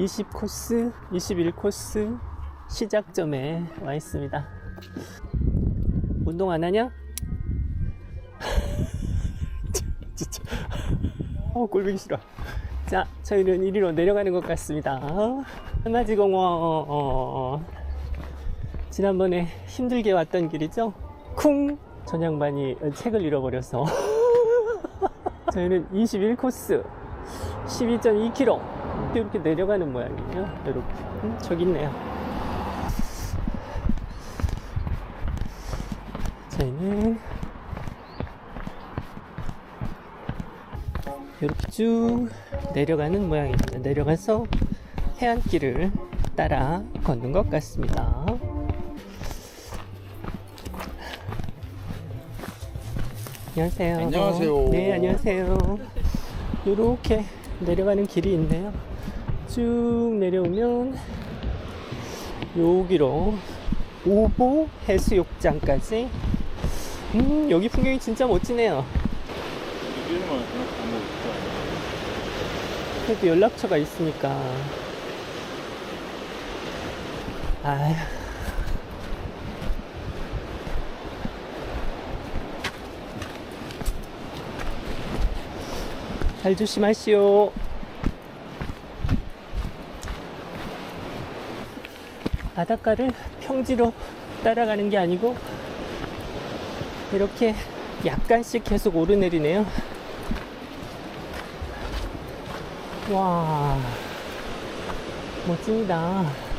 저희는 20코스, 21코스 시작점에 와 있습니다. 운동 안 하냐? 진짜. 어, 꼴보기 싫어. 자, 저희는 이리로 내려가는 것 같습니다. 한마지공원, 어, 어, 지난번에 힘들게 왔던 길이죠? 쿵! 전양반이 책을 잃어버려서. 저희는 21코스, 12.2km. 이렇게 내려가는 모양이에요. 이렇게. 음, 저기 있네요. 저희는 이렇게 쭉 내려가는 모양입니다. 내려가서 해안길을 따라 걷는 것 같습니다. 안녕하세요. 안녕하세요. 네, 안녕하세요. 이렇게 내려가는 길이 있네요. 쭉 내려오면 여기로 오보 해수욕장까지. 음, 여기 풍경이 진짜 멋지네요. 그래도 연락처가 있으니까. 아휴. 잘 조심하시오. 바닷가를 평지로 따라가는 게 아니고 이렇게 약간씩 계속 오르내리네요. 와 멋집니다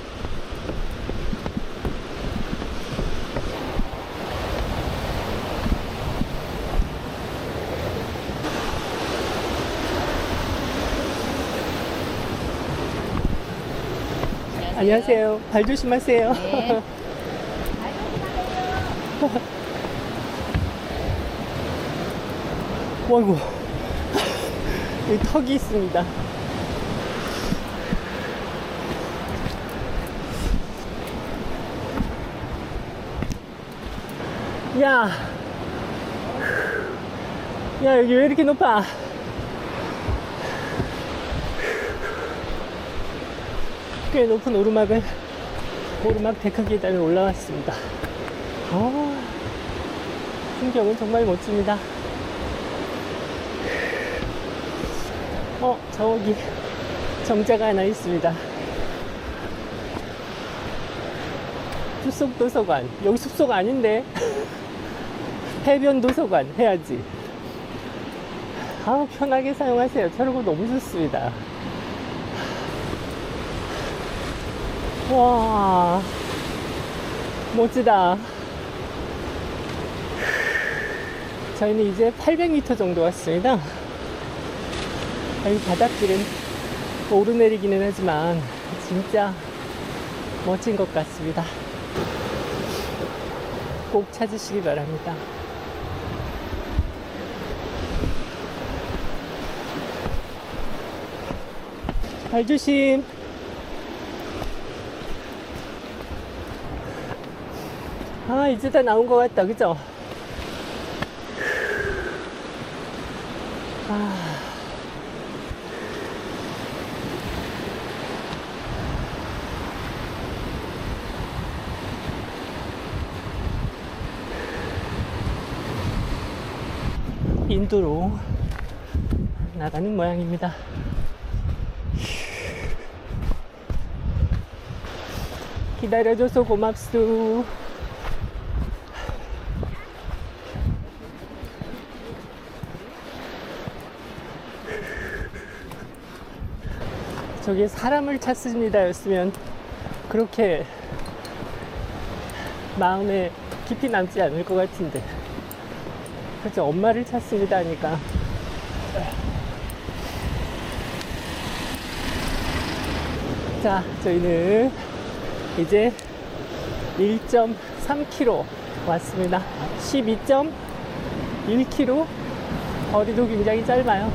안녕하세요. 발 조심하세요. 네. 와이고 여기 턱이 있습니다. 야, 야, 여기 왜 이렇게 높아? 꽤 높은 오르막을, 오르막 데크 계단을 올라왔습니다. 아, 풍경은 정말 멋집니다. 어, 저기, 정자가 하나 있습니다. 숲속 도서관. 여기 숲속 아닌데? 해변 도서관 해야지. 아, 편하게 사용하세요. 저러고 너무 좋습니다. 와, 멋지다. 저희는 이제 800m 정도 왔습니다. 이 바닷길은 오르내리기는 하지만 진짜 멋진 것 같습니다. 꼭 찾으시기 바랍니다. 발 조심. 아, 이제 다 나온 것 같다. 그죠? 아. 인도로 나가는 모양입니다. 기다려줘서 고맙수. 저기 사람을 찾습니다 였으면 그렇게 마음에 깊이 남지 않을 것 같은데. 그렇죠. 엄마를 찾습니다 하니까. 자, 저희는 이제 1.3km 왔습니다. 12.1km. 거리도 굉장히 짧아요.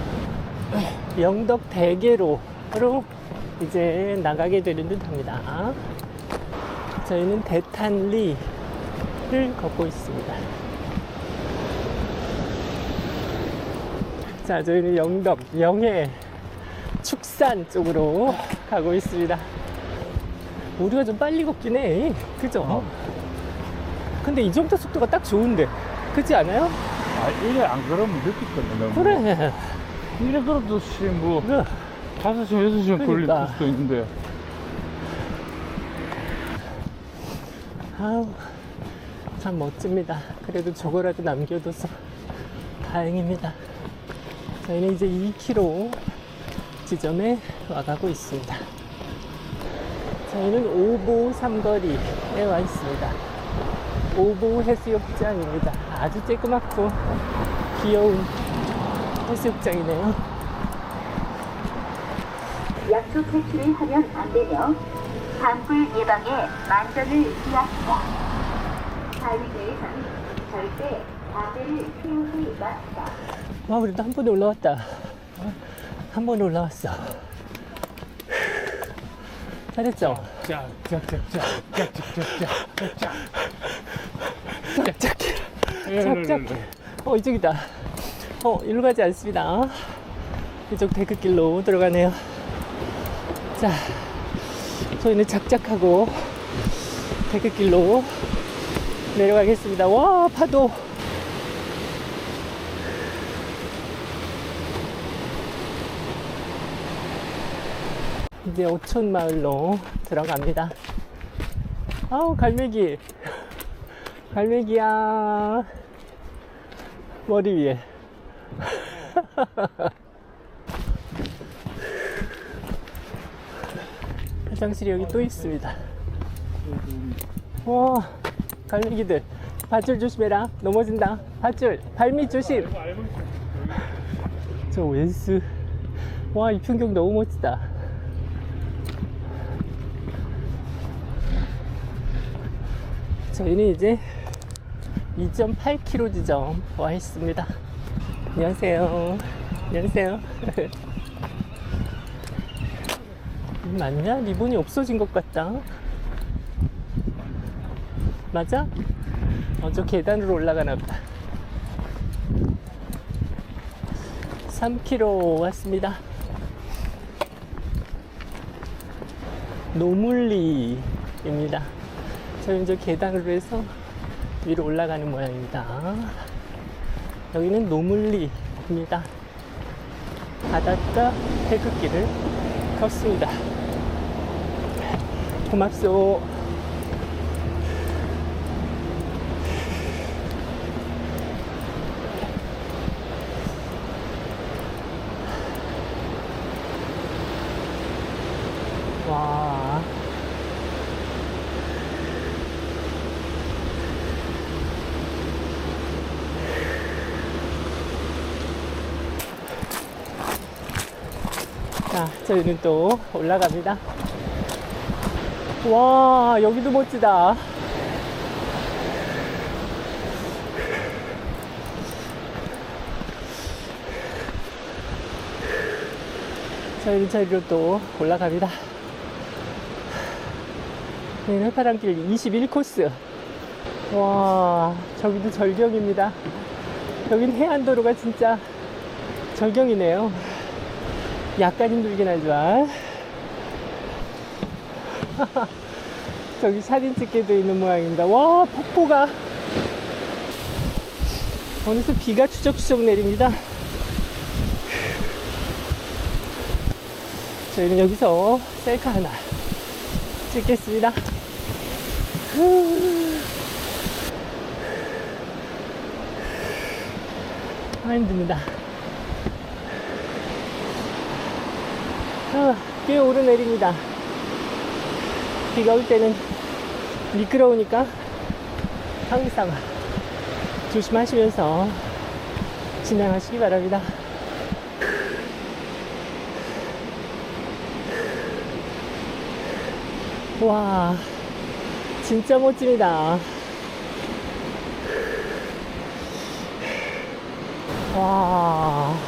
영덕 대계로로 이제 나가게 되는 듯 합니다. 저희는 대탄리를 걷고 있습니다. 자, 저희는 영덕, 영해 축산 쪽으로 가고 있습니다. 우리가 좀 빨리 걷긴 해. 그죠? 근데 이 정도 속도가 딱 좋은데. 그렇지 않아요? 아, 이래 안 그러면 늦겠거든. 그래. 이래 씨, 뭐, 그래. 5시간, 6시간 걸릴 그러니까. 수도 있는데. 아우, 참 멋집니다. 그래도 저거라도 남겨둬서 다행입니다. 저희는 이제 2km 지점에 와가고 있습니다. 저희는 오보 삼거리에 와 있습니다. 오보 해수욕장입니다. 아주 쬐끄맣고 귀여운 해수욕장이네요. 과수 채취를 하면 안 되며 방불 예방에 만전을 기합니다. 바위대에서는 절대 과대를 피우지 맙시다. 와, 우리도 한 번에 올라왔다. 한 번에 올라왔어. 잘했죠? 짝짝. 짝짝. 어, 이쪽이다. 어, 일로 가지 않습니다. 이쪽 대극길로 들어가네요. 자, 저희는 작작하고 대극길로 내려가겠습니다. 와, 파도. 이제 오촌 마을로 들어갑니다. 아우, 갈매기. 갈매기야. 머리 위에. 화장실이 여기 또 있습니다. 와, 갈매기들. 밧줄 조심해라. 넘어진다. 밧줄. 발밑 조심. 저 웬스. 와, 이 풍경 너무 멋지다. 저희는 이제 2.8km 지점 와 있습니다. 안녕하세요. 안녕하세요. 이 맞냐? 리본이 없어진 것 같다. 맞아? 어, 저 계단으로 올라가나 보다. 3km 왔습니다. 노물리입니다. 저희는 저 계단으로 해서 위로 올라가는 모양입니다. 여기는 노물리입니다. 바닷가 태극기를 걷습니다. 고맙소. 와. 자, 저희는 또 올라갑니다. 와, 여기도 멋지다. 저희는 저리로 또 올라갑니다. 네, 해파랑길 21코스. 와, 저기도 절경입니다. 여긴 해안도로가 진짜 절경이네요. 약간 힘들긴 하지만. 저기 사진 찍게 돼 있는 모양입니다. 와, 폭포가. 어느새 비가 추적추적 내립니다. 저희는 여기서 셀카 하나 찍겠습니다. 아, 힘듭니다. 아, 꽤 오르내립니다. 비가 올 때는 미끄러우니까 항상 조심하시면서 진행하시기 바랍니다. 와, 진짜 멋집니다. 와.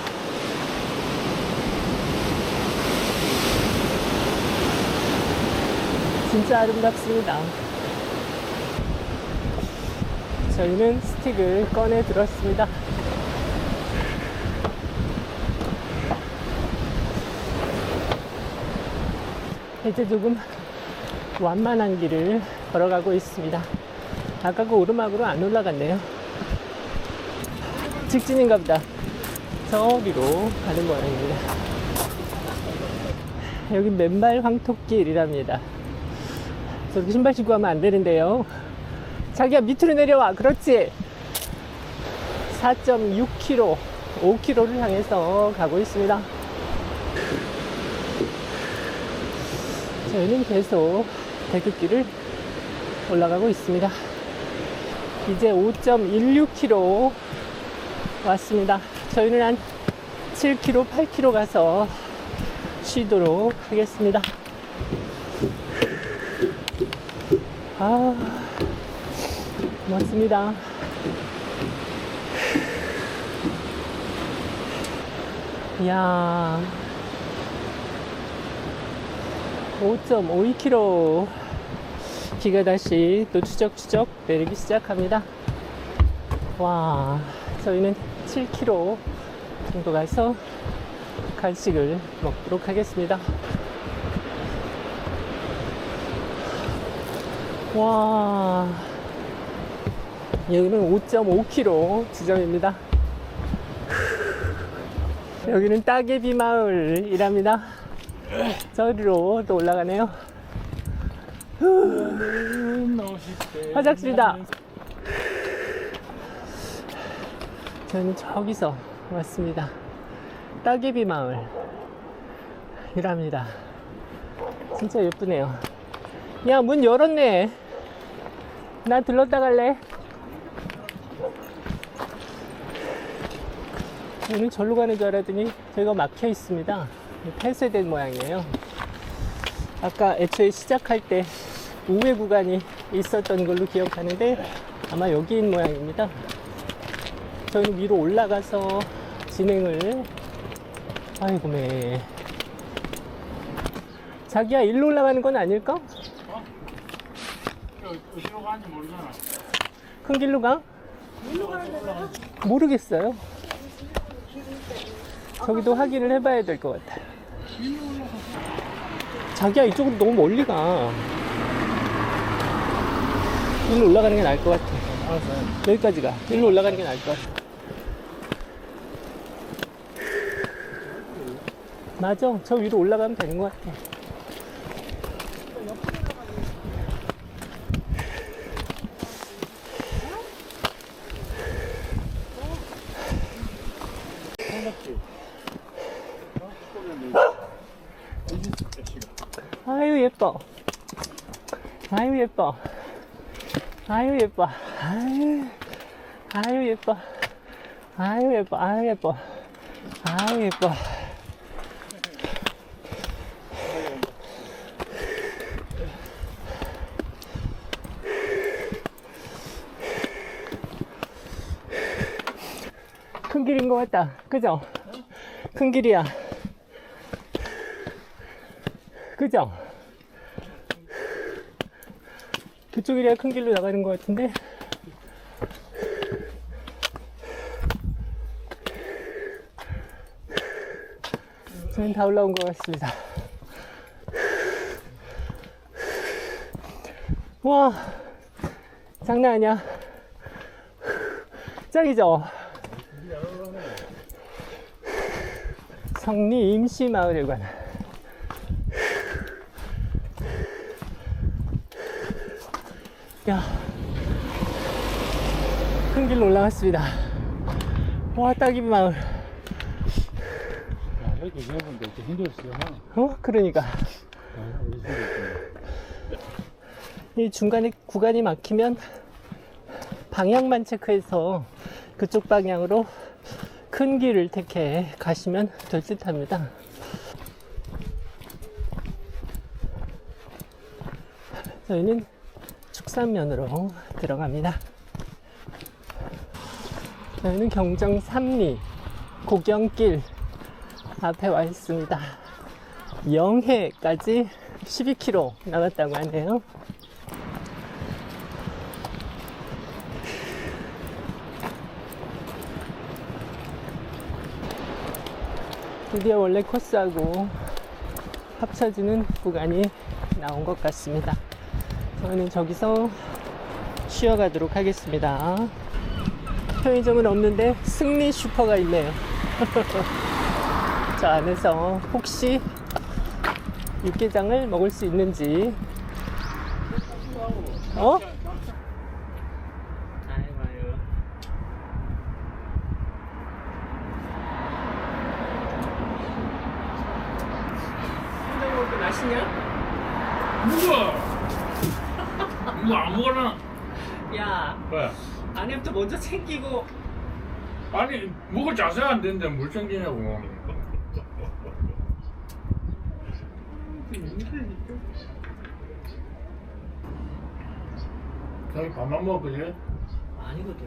진짜 아름답습니다. 저희는 스틱을 꺼내 들었습니다. 이제 조금 완만한 길을 걸어가고 있습니다. 아까 그 오르막으로 안 올라갔네요. 직진인가 보다. 저기로 가는 모양입니다. 여기 맨발 황토길이랍니다. 저렇게 신발 신고 하면 안 되는데요. 자기야 밑으로 내려와. 그렇지. 4.6km, 5km를 향해서 가고 있습니다. 저희는 계속 대극길을 올라가고 있습니다. 이제 5.16km 왔습니다. 저희는 한 7km, 8km 가서 쉬도록 하겠습니다. 아, 맞습니다. 이야, 5.52km 기가 다시 또 추적추적 내리기 시작합니다. 와, 저희는 7km 정도 가서 간식을 먹도록 하겠습니다. 와, 여기는 5.5km 지점입니다. 여기는 따개비 마을이랍니다. 저리로 또 올라가네요. 화장실이다. 저는 저기서 왔습니다. 따개비 마을이랍니다. 진짜 예쁘네요. 야, 문 열었네. 나 들렀다 갈래? 오늘 절로 가는 줄 알았더니 저희가 막혀 있습니다. 폐쇄된 모양이에요. 아까 애초에 시작할 때 우회 구간이 있었던 걸로 기억하는데 아마 여기인 모양입니다. 저희는 위로 올라가서 진행을 아이고 매 자기야 일로 올라가는 건 아닐까? 어디로 가는지 모르잖아. 큰 길로 가? 모르겠어요. 저기도 확인을 해봐야 될 것 같아. 자기야 이쪽으로 너무 멀리 가. 일로 올라가는 게 나을 것 같아. 여기까지 가. 일로 올라가는 게 나을 것 같아. 맞아. 저 위로 올라가면 되는 것 같아. 아유 예뻐. 아유 예뻐. 아유 예뻐. 아유 아유 예뻐. 아유 예뻐. 아유 예뻐. 아유 예뻐. 큰 길인 것 같다. 그죠? 큰 길이야. 그죠? 그쪽이래야 큰 길로 나가는 것 같은데. 저는 다 올라온 것 같습니다. 와, 장난 아니야. 짱이죠? 성리 임시마을회관. 야, 큰 길로 올라갔습니다. 와, 따기 마을. 야, 이렇게 해본데 이렇게 힘들었어요. 어? 그러니까. 우리 힘들었어요. 이 중간에 구간이 막히면 방향만 체크해서 그쪽 방향으로 큰 길을 택해 가시면 될 듯 합니다. 저희는 축산면으로 들어갑니다. 저희는 경정 삼리 고경길 앞에 와 있습니다. 영해까지 12km 남았다고 하네요. 드디어 원래 코스하고 합쳐지는 구간이 나온 것 같습니다. 저는 저기서 쉬어가도록 하겠습니다. 편의점은 없는데 승리 슈퍼가 있네요. 저 안에서 혹시 육개장을 먹을 수 있는지 어? 아이고 한잔 먹고 맛있냐? 뭐야? 이거 아무거나. 야 왜? 안에부터 먼저 챙기고 아니 먹을 자세가 안 되는데 물 챙기냐고. 저기 밥만 먹을 거지? 아니거든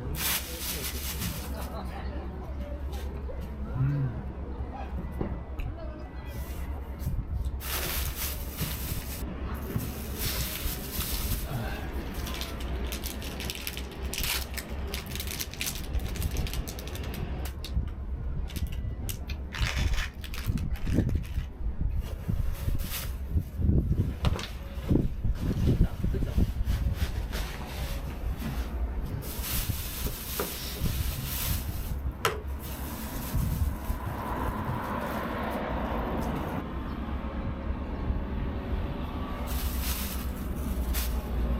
음. 그죠?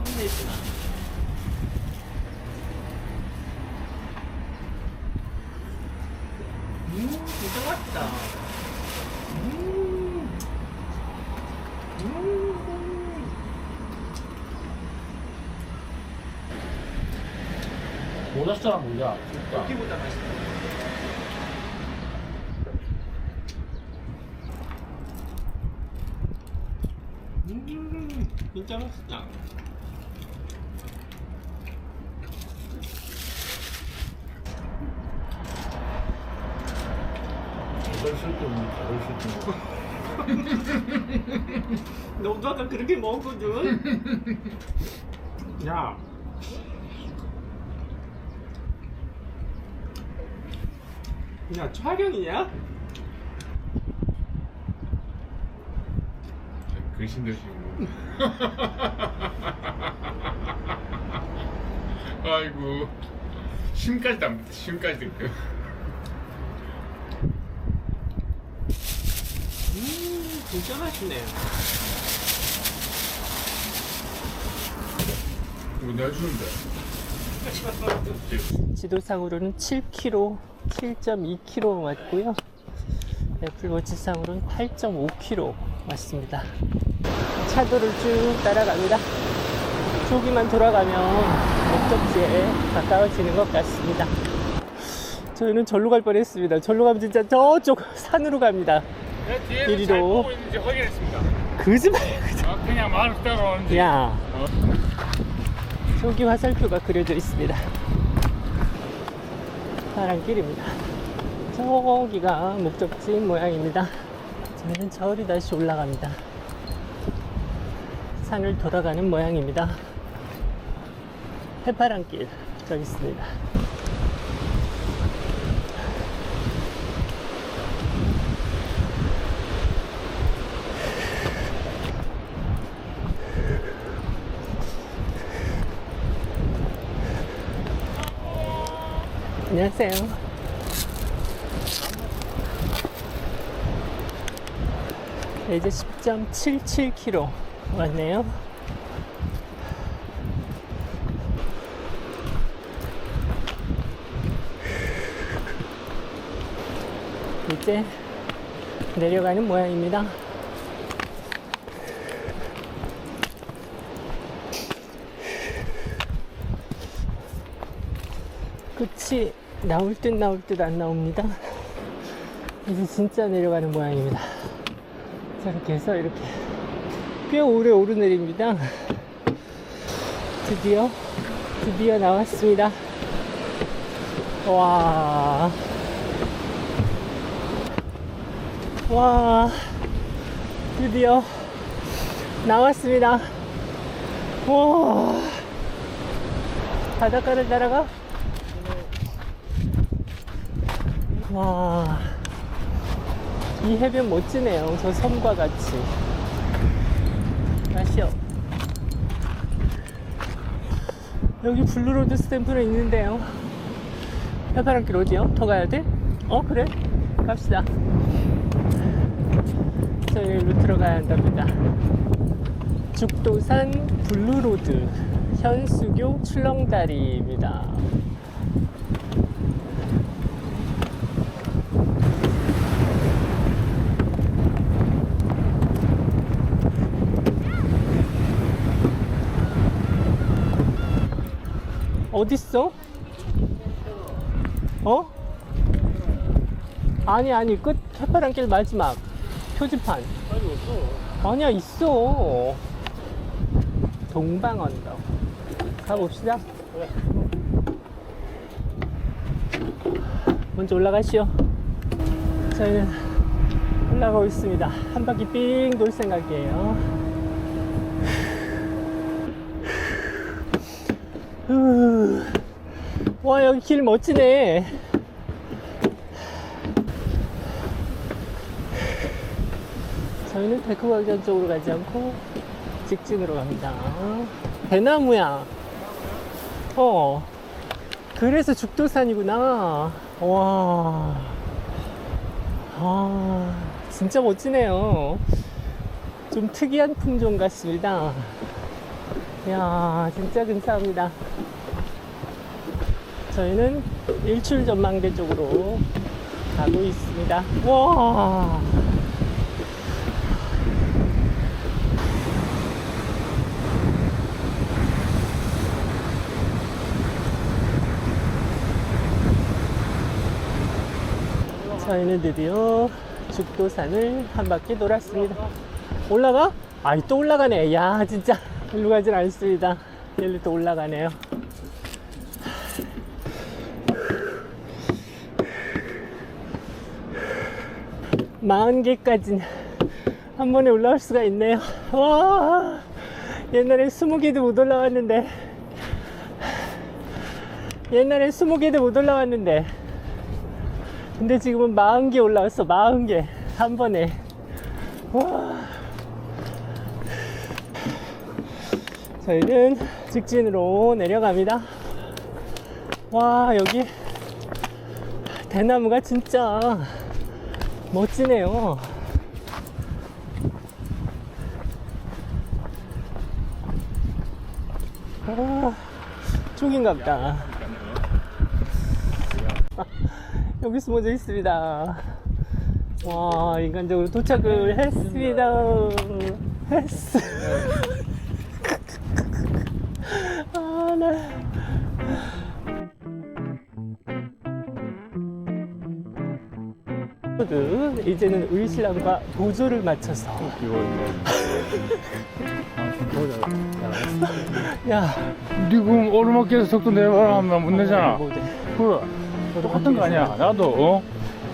힘들지마 음 진짜 맛있다 음. 음. 모자 사람 모자. 진짜. 여기보다 맛있다. 음, 진짜 맛있다. 이걸 쓸데 없는 없는. 너도 아까 그렇게 먹었거든? 야. 야, 촬영이냐? 글씨 드시고. 아이고. 심까지 담 심까지 듣고. 음, 진짜 맛있네. 이거 내가 주는데. 지도상으로는 7km, 7.2km 왔고요. 애플워치상으로는 8.5km 왔습니다. 차도를 쭉 따라갑니다. 저기만 돌아가면 목적지에 가까워지는 것 같습니다. 저희는 절로 갈 뻔했습니다. 절로 가면 진짜 저쪽 산으로 갑니다. 내 뒤에는 이리로. 잘 보고 있는지 확인했습니다. 거짓말. 아, 그냥 말을 따라오는지. 야, 어? 저기 화살표가 그려져 있습니다. 파란길입니다. 저기가 목적지인 모양입니다. 저희는 저리 다시 올라갑니다. 산을 돌아가는 모양입니다. 해파란길 저 있습니다. 안녕하세요. 네, 이제 10.77km 왔네요. 이제 내려가는 모양입니다. 끝이 나올 듯 나올 듯 안 나옵니다. 이제 진짜 내려가는 모양입니다. 저렇게 해서 이렇게 꽤 오래 오르내립니다. 드디어 드디어 나왔습니다. 와. 와. 드디어 나왔습니다. 와. 바닷가를 따라가? 와. 이 해변 멋지네요. 저 섬과 같이. 마시오. 여기 블루로드 스탬프는 있는데요. 해바람길 어디요? 더 가야 돼? 어, 그래? 갑시다. 저희 루트로 가야 한답니다. 죽도산 블루로드 현수교 출렁다리입니다. 어딨어? 어? 아니 아니 끝 해파랑 길 마지막. 표지판. 아니야 있어. 동방 언덕. 가봅시다. 먼저 올라가시오. 저희는 올라가고 있습니다. 한 바퀴 삥 돌 생각이에요 와 여기 길 멋지네. 저희는 백호각전 쪽으로 가지 않고 직진으로 갑니다. 대나무야. 어. 그래서 죽도산이구나. 와. 아, 진짜 멋지네요. 좀 특이한 품종 같습니다. 이야 진짜 근사합니다 저희는 일출 전망대 쪽으로 가고 있습니다. 와! 저희는 드디어 죽도산을 한 바퀴 돌았습니다. 올라가? 아이 또 올라가네. 야 진짜. 일로 가진 않습니다. 일로 또 올라가네요 마흔 개까지는 한 번에 올라올 수가 있네요. 와 옛날에 스무 개도 못 올라왔는데. 옛날에 스무 개도 못 올라왔는데. 근데 지금은 마흔 개 올라왔어 마흔 개한 번에. 와. 저희는 직진으로 내려갑니다. 와, 여기 대나무가 진짜 멋지네요. 아, 쪽인가 보다. 여기 숨어져 있습니다. 와, 인간적으로 도착을 했습니다. 했어. 아, 나. 그 이제는 의신랑과 도조를 맞춰서 야 지금 오르막길에서 속도 내봐라 하면 못 내잖아. 뭐 돼. 그래. 똑같은 거 아니야. 나도, 어?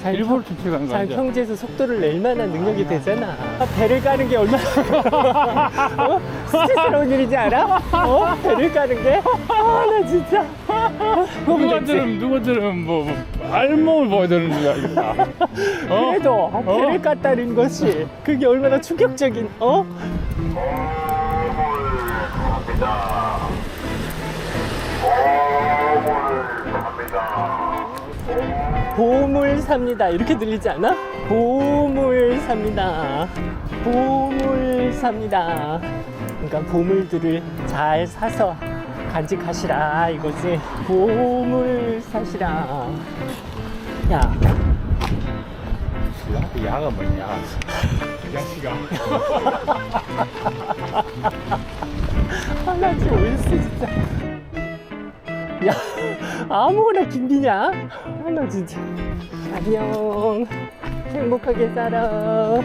잘 일부러 가는 거잘 아니야. 평지에서 속도를 낼 만한 능력이 되잖아. 아, 배를 까는 게 얼마나 어? 수치스러운 일이지 알아? 어? 배를 까는 게? 아, 나 진짜. 누가? 들으면, 누가 들으면 뭐, 뭐 알몸을 보여야 되는 줄 알겠다. 어? 그래도 배를 어? 깠다는 것이 그게 얼마나 충격적인 어? 보물 삽니다 이렇게 들리지 않아? 보물 삽니다 보물 삽니다 그러니까 보물들을 잘 사서 간직하시라 이거지. 보물 사시라. 야. 야, 야가 뭐냐. 야씨가. 하나지 올스 진짜. 야 아무거나 김비냐? 하나 진짜. 안녕. 행복하게 살아